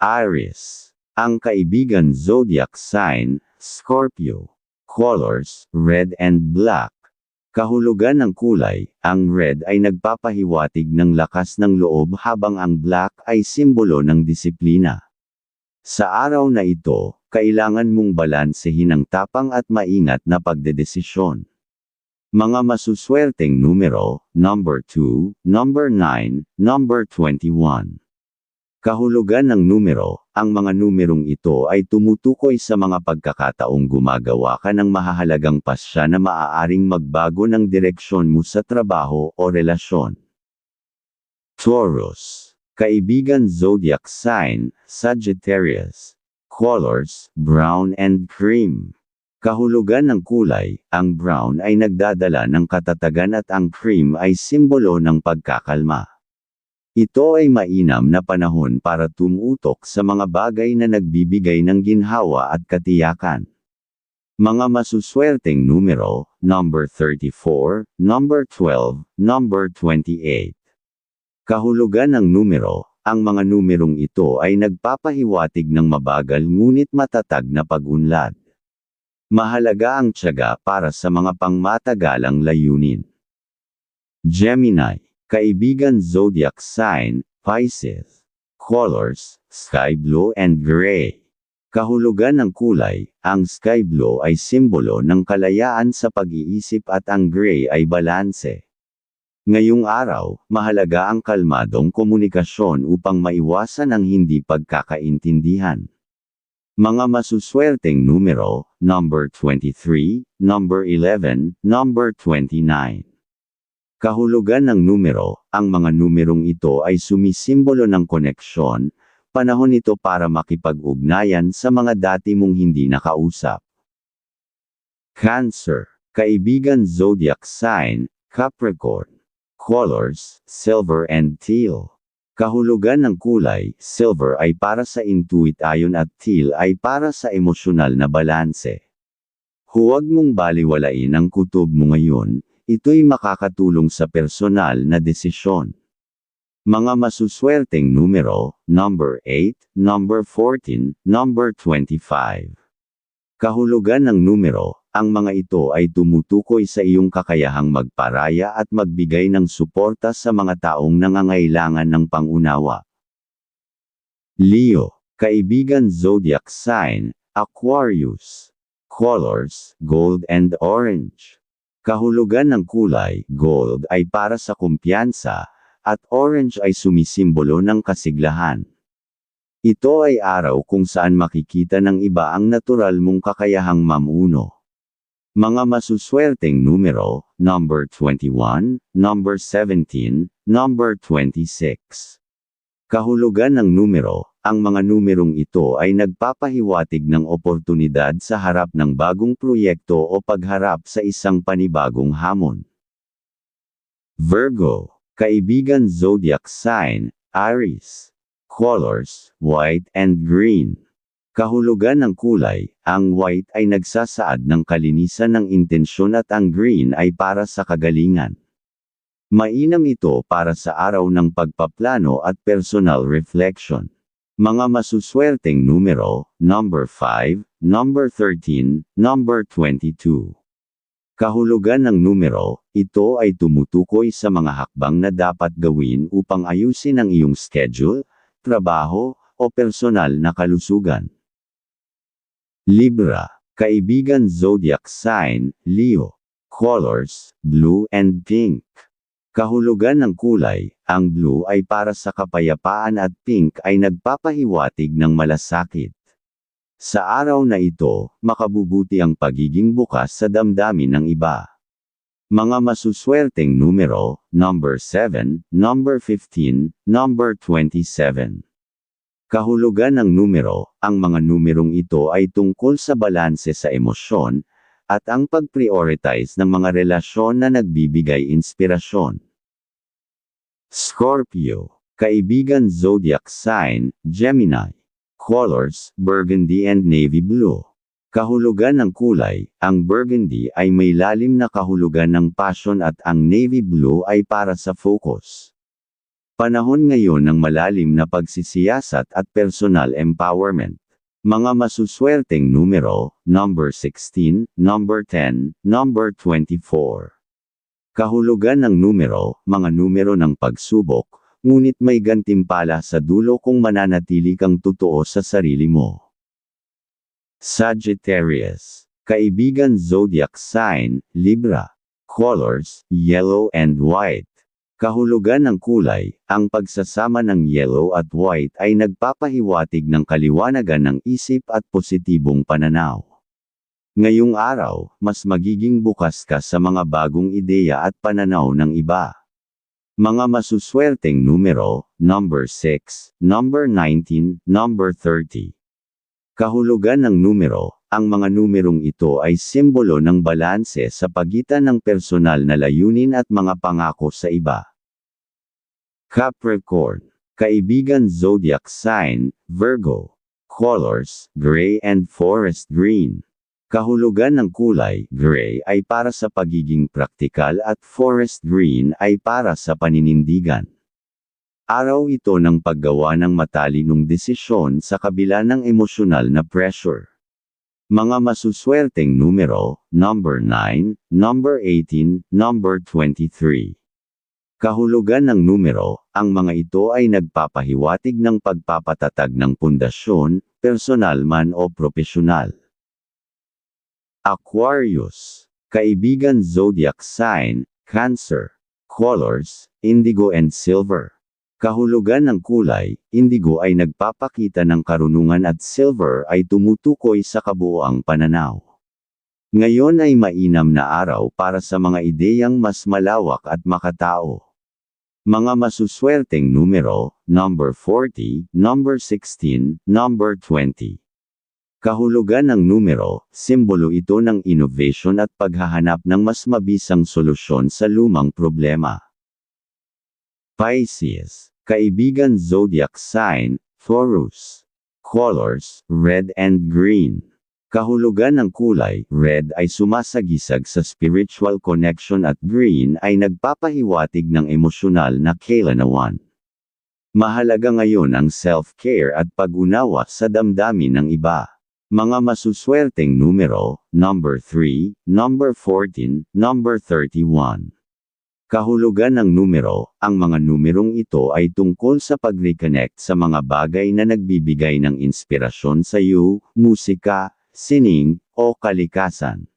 Aries. Ang kaibigan zodiac sign, Scorpio. Colors, red and black. Kahulugan ng kulay, ang red ay nagpapahiwatig ng lakas ng loob habang ang black ay simbolo ng disiplina. Sa araw na ito, kailangan mong balansehin ang tapang at maingat na pagdedesisyon. Mga masuswerteng numero, number 2, number 9, number 21. Kahulugan ng numero, ang mga numerong ito ay tumutukoy sa mga pagkakataong gumagawa ka ng mahahalagang pasya na maaaring magbago ng direksyon mo sa trabaho o relasyon. Taurus. Kaibigan zodiac sign, Sagittarius. Colors, brown and cream. Kahulugan ng kulay, ang brown ay nagdadala ng katatagan at ang cream ay simbolo ng pagkakalma. Ito ay mainam na panahon para tumutok sa mga bagay na nagbibigay ng ginhawa at katiyakan. Mga masuswerteng numero, number 34, number 12, number 28. Kahulugan ng numero, ang mga numerong ito ay nagpapahiwatig ng mabagal ngunit matatag na pag-unlad. Mahalaga ang tiyaga para sa mga pangmatagalang layunin. Gemini, kaibigan zodiac sign, Pisces. Colors, sky blue and gray. Kahulugan ng kulay, ang sky blue ay simbolo ng kalayaan sa pag-iisip at ang gray ay balanse. Ngayong araw, mahalaga ang kalmadong komunikasyon upang maiwasan ang hindi pagkakaintindihan. Mga masuswerteng numero, number 23, number 11, number 29. Kahulugan ng numero, ang mga numerong ito ay sumisimbolo ng koneksyon, panahon ito para makipag-ugnayan sa mga dati mong hindi nakausap. Cancer, kaibigan zodiac sign, Capricorn. Colors, silver and teal. Kahulugan ng kulay, silver ay para sa intuit ayon at teal ay para sa emosyonal na balanse. Huwag mong baliwalain ang kutob mo ngayon, ito'y makakatulong sa personal na desisyon. Mga masuswerteng numero, number 8, number 14, number 25. Kahulugan ng numero, ang mga ito ay tumutukoy sa iyong kakayahang magparaya at magbigay ng suporta sa mga taong nangangailangan ng pangunawa. Leo, kaibigan zodiac sign, Aquarius. Colors, gold and orange. Kahulugan ng kulay, gold ay para sa kumpiyansa, at orange ay sumisimbolo ng kasiglahan. Ito ay araw kung saan makikita ng iba ang natural mong kakayahang mamuno. Mga masuswerteng numero, number 21, number 17, number 26. Kahulugan ng numero, ang mga numerong ito ay nagpapahiwatig ng oportunidad sa harap ng bagong proyekto o pagharap sa isang panibagong hamon. Virgo, kaibigan zodiac sign, Aries. Colors, white and green. Kahulugan ng kulay, ang white ay nagsasaad ng kalinisan ng intensyon at ang green ay para sa kagalingan. Mainam ito para sa araw ng pagpaplano at personal reflection. Mga masuswerteng numero, number 5, number 13, number 22. Kahulugan ng numero, ito ay tumutukoy sa mga hakbang na dapat gawin upang ayusin ang iyong schedule, trabaho, o personal na kalusugan. Libra, kaibigan zodiac sign, Leo. Colors, blue and pink. Kahulugan ng kulay, ang blue ay para sa kapayapaan at pink ay nagpapahiwatig ng malasakit. Sa araw na ito, makabubuti ang pagiging bukas sa damdamin ng iba. Mga masuswerteng numero, number 7, number 15, number 27. Kahulugan ng numero, ang mga numerong ito ay tungkol sa balanse sa emosyon, at ang pag-prioritize ng mga relasyon na nagbibigay inspirasyon. Scorpio, kaibigan zodiac sign, Gemini. Colors, burgundy and navy blue. Kahulugan ng kulay, ang burgundy ay may lalim na kahulugan ng passion at ang navy blue ay para sa focus. Panahon ngayon ng malalim na pagsisiyasat at personal empowerment. Mga masuswerteng numero, number 16, number 10, number 24. Kahulugan ng numero, mga numero ng pagsubok, ngunit may gantimpala sa dulo kung mananatili kang totoo sa sarili mo. Sagittarius. Kaibigan zodiac sign, Libra. Colors, yellow and white. Kahulugan ng kulay, ang pagsasama ng yellow at white ay nagpapahiwatig ng kaliwanagan ng isip at positibong pananaw. Ngayong araw, mas magiging bukas ka sa mga bagong ideya at pananaw ng iba. Mga masuswerteng numero, number 6, number 19, number 30. Kahulugan ng numero, ang mga numerong ito ay simbolo ng balanse sa pagitan ng personal na layunin at mga pangako sa iba. Capricorn. Kaibigan zodiac sign, Virgo. Colors, gray and forest green. Kahulugan ng kulay, gray ay para sa pagiging praktikal at forest green ay para sa paninindigan. Araw ito ng paggawa ng matalinong desisyon sa kabila ng emosyonal na pressure. Mga masuswerteng numero, number 9, number 18, number 23. Kahulugan ng numero, ang mga ito ay nagpapahiwatig ng pagpapatatag ng pundasyon, personal man o propesyonal. Aquarius. Kaibigan zodiac sign, Cancer. Colors, indigo and silver. Kahulugan ng kulay, indigo ay nagpapakita ng karunungan at silver ay tumutukoy sa kabuoang pananaw. Ngayon ay mainam na araw para sa mga ideyang mas malawak at makatao. Mga masuswerteng numero, number 40, number 16, number 20. Kahulugan ng numero, simbolo ito ng innovation at paghahanap ng mas mabisang solusyon sa lumang problema. Pisces, kaibigan zodiac sign, Taurus. Colors, red and green. Kahulugan ng kulay, red ay sumasagisag sa spiritual connection at green ay nagpapahiwatig ng emosyonal na kailanawan. Mahalaga ngayon ang self-care at pag-unawa sa damdamin ng iba. Mga masuswerteng numero, number 3, number 14, number 31. Kahulugan ng numero, ang mga numerong ito ay tungkol sa pag-reconnect sa mga bagay na nagbibigay ng inspirasyon sa iyo, musika, sining, o kalikasan.